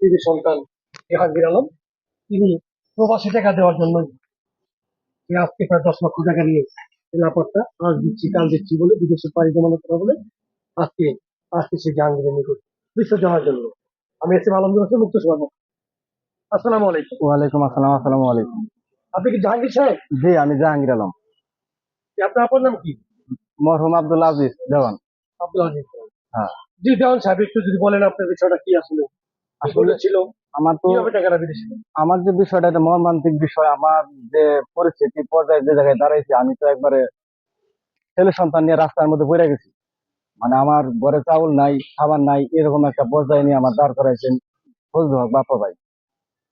তিনি সন্তান জাহাঙ্গীর আলম তিনি প্রবাসী টাকা দেওয়ার জন্য আজকে প্রায় দশ লক্ষ টাকা নিয়ে নিরাপত্তা আজ দিচ্ছি কাল দিচ্ছি বলে বিদেশে পাড়ি জমানোর কথা বলে আজকে আজকে সে জাহাঙ্গীরের নিকট বিসর্জনের জন্য। আমি এসে আলমদুল হোসেন মুক্ত সভা আসসালামু আলাইকুম। ওয়ালাইকুম আসসালাম আসসালামু আলাইকুম। আপনি কি জাহাঙ্গীর সাহেব? জি আমি জাহাঙ্গীর আলম। আপনার আপনার নাম কি? মরহুম আব্দুল আজিজ দেওয়ান। আব্দুল আজিজ। হ্যাঁ। জি দেওয়ান সাহেব একটু যদি বলেন আপনার বিষয়টা কি আসলে? ছিল আমার তো আমার যে বিষয়টা এটা মর্মান্তিক বিষয় আমার যে পরিস্থিতি পর্যায়ে যে জায়গায় দাঁড়াইছি আমি তো একবারে ছেলে সন্তান নিয়ে রাস্তার মধ্যে পড়ে গেছি। মানে আমার ঘরে চাউল নাই খাবার নাই এরকম একটা পর্যায়ে নিয়ে আমার দাঁড় করাইছেন ফজলু হক বাপ্পা ভাই।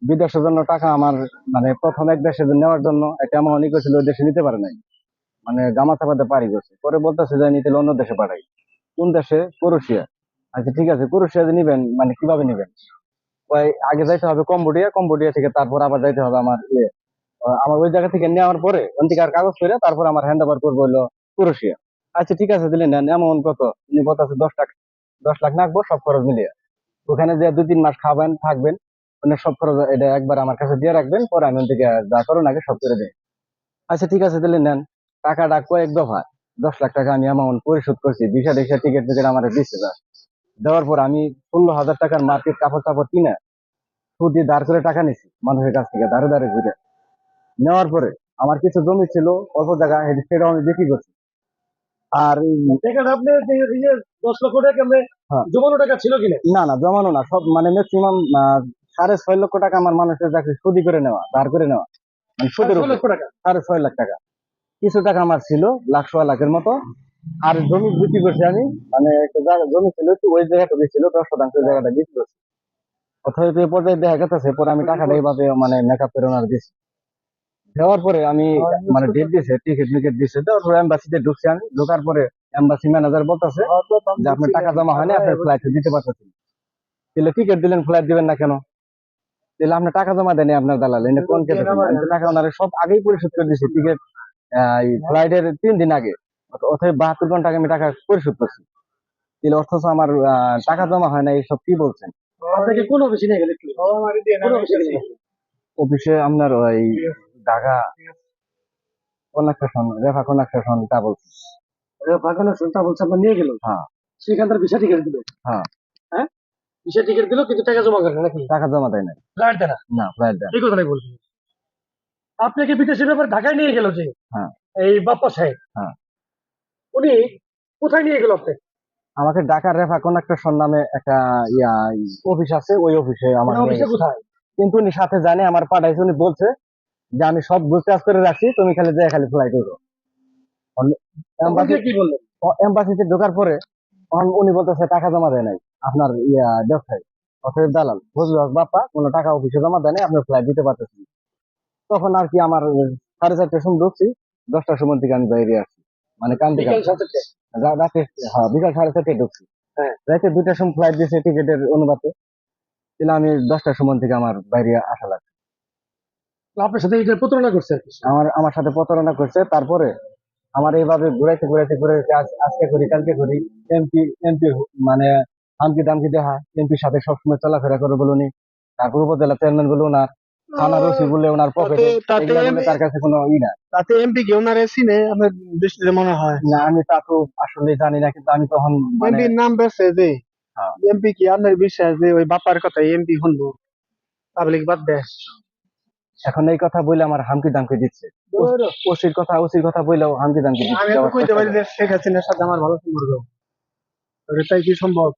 বিদেশের জন্য টাকা আমার মানে প্রথম এক দেশে নেওয়ার জন্য একটা ই করেছিল ওই দেশে নিতে পারে নাই। মানে গামা চাপাতে পারি গেছে। পরে বলতেছে যে নিতে অন্য দেশে পাঠাই। কোন দেশে? ক্রোশিয়া। আচ্ছা ঠিক আছে ক্রোশিয়া যে নিবেন মানে কীভাবে নিবেন? ওই আগে যাইতে হবে কম্বোডিয়া কম্বোডিয়া থেকে তারপর আবার যাইতে হবে আমার ইয়ে আমার ওই জায়গা থেকে নেওয়ার পরে থেকে আর কাগজ করে তারপর আমার হ্যান্ড ওভার করব হলো ক্রোশিয়া আচ্ছা ঠিক আছে, দিলেন নেন এমন কত? উনি কত আছে? দশ লাখ দশ লাখ নাকবো, সব খরচ মিলিয়ে। ওখানে যে দুই তিন মাস খাবেন, থাকবেন মানে সব খরচ এটা একবার আমার কাছে দিয়ে রাখবেন, পরে আমি থেকে যা করুন আগে সব করে দিই। আচ্ছা ঠিক আছে, দিলেন নেন টাকাটা কয়েক দফা, দশ লাখ টাকা আমি অ্যামাউন্ট পরিশোধ করছি টিসা টিকিট টিকিট আমার বিশ যা দেওয়ার পর আমি ষোলো হাজার টাকার মার্কেট কাপড় টাপড় কিনে সুদ দিয়ে দাঁড় করে টাকা নিছি মানুষের কাছ থেকে দাঁড়ে দাঁড়ে ঘুরে। নেওয়ার পরে আমার কিছু জমি ছিল অল্প জায়গা সেটাও আমি বিক্রি করছি। আর আপনি যে এই যে দশ লক্ষ টাকা হ্যাঁ। জমানো টাকা ছিল কিনা? না না জমানো না সব মানে ম্যাক্সিমাম সাড়ে ছয় লক্ষ টাকা আমার মানুষের চাকরি সুদি করে নেওয়া দাঁড় করে নেওয়া। মানে সুদের ছয় উপরে। লক্ষ টাকা? সাড়ে ছয় লাখ টাকা। কিছু টাকা আমার ছিল লাখ সোয়া লাখের মতো। আর জমি বিক্রি করছি আমি মানে একটা জমি ছিল একটু ওই জায়গাটা ছিল, দশ শতাংশ জায়গাটা বিক্রি করছি। অথবা এই পর্যায়ে দেখা গেছে পরে আমি টাকাটা এইভাবে মানে মেকআপ ওনার দিছি। দেওয়ার পরে আমি মানে ডেট দিয়েছে টিকিট মিকেট দিয়েছে দেওয়ার পরে এম্বাসিতে ঢুকছি আমি, ঢোকার পরে এম্বাসি ম্যানেজার বলতেছে যে আপনার টাকা জমা হয়নি, আপনার ফ্লাইট দিতে পারতেছেন। তাহলে টিকিট দিলেন ফ্লাইট দিবেন না কেন? তাহলে আপনার টাকা জমা দেয়নি আপনার দালাল এনে কোন কেটে টাকা ওনারে সব আগেই পরিশোধ করে দিয়েছি টিকিট ফ্লাইটের তিন দিন আগে। অথবা বাহাত্তর ঘণ্টা আমি টাকা পরিশোধ করছি। তাহলে অথচ আমার টাকা জমা হয় না এইসব কি বলছেন? আপনাকে কোন অফিসে নিয়ে গেলে? অফিসে আপনার ওই ঢাকা রেফা তা বলছে। ফাঁকানো শুনতা বলছে আপনার নিয়ে গেল? হ্যাঁ। সেখান থেকে ভিসা টিকিট দিল? হ্যাঁ। হ্যাঁ? ভিসা টিকিট দিল কিন্তু টাকা জমা করে নাকি? টাকা জমা দেয় না ফ্লাইট দেয় না? না ফ্লাইট দেয় না। এই কথাটাই বলছেন আপনাকে বিদেশের ব্যাপারে ঢাকায় নিয়ে গেল যে? হ্যাঁ। এই বাপ্পা সাহেব। হ্যাঁ। উনি কোথায় নিয়ে গেল আপনি আমাকে ঢাকার রেফা কনাক্টেশন নামে একটা ইয়া অফিস আছে ওই অফিসে আমার অফিসে কোথায়? কিন্তু উনি সাথে জানে আমার পাঠাইছে উনি বলছে যে আমি সব বুঝ কাজ করে রাখছি তুমি খালি যায় খালি ফ্লাই করো। কি বললেন? এম্বাসিতে ঢোকার পরে উনি বলতেছে টাকা জমা দেয় নাই। আপনার ইয়া ব্যবসায়ী। অথবা দালাল বুঝলো বাপ্পা কোনো টাকা অফিসে জমা দেয় নাই আপনার ফ্লাইট দিতে পারতেছেন তখন আর কি আমার সাড়ে চারটার সময় ঢুকছি দশটার সময় থেকে আমি বাইরে আসছি মানে কান্দি রাতে হ্যাঁ বিকাল সাড়ে চারটায় ঢুকছি। হ্যাঁ। রাতে দুইটার সময় ফ্লাইট দিয়েছে টিকিটের অনুপাতে। তাহলে আমি দশটার সময় থেকে আমার বাইরে আসা লাগছে আপনার সাথে এটা প্রতারণা করছে আমার আমার সাথে প্রতারণা করছে। তারপরে আমার এইভাবে ঘুরাইতে ঘুরাইতে ঘুরাইতে আজ- আজকে করি কালকে করি। এমপি এমপি মানে হামকি দামকি দেখা এমপির সাথে সবসময় চলাফেরা করে বলুন তারপর উপজেলা চেয়ারম্যান বলে ওনার থানার ওসি বলে ওনার পকেটে তাতে- তাতে তার কাছে কোনো ই না তাতে এমপি কি ওনার সিনে আমার দৃষ্টিতে মনে হয়? না আমি তা তো আসলে জানি না কিন্তু আমি তখন এমপির নাম বেছে যে। এমপি কি আপনার বিশ্বাস যে ওই বাপার কথা এমপি শুনব? পাবলিক বাদ দেয় এখন এই কথা বলে আমার হামকি দামকে দিচ্ছে। ওসির কথা ওসির কথা বললেও হামকি দামকি আমি তো কইতে পারি যে শেখ হাসিনার সাথে আমার ভালো সম্পর্ক। তাই কি সম্ভব?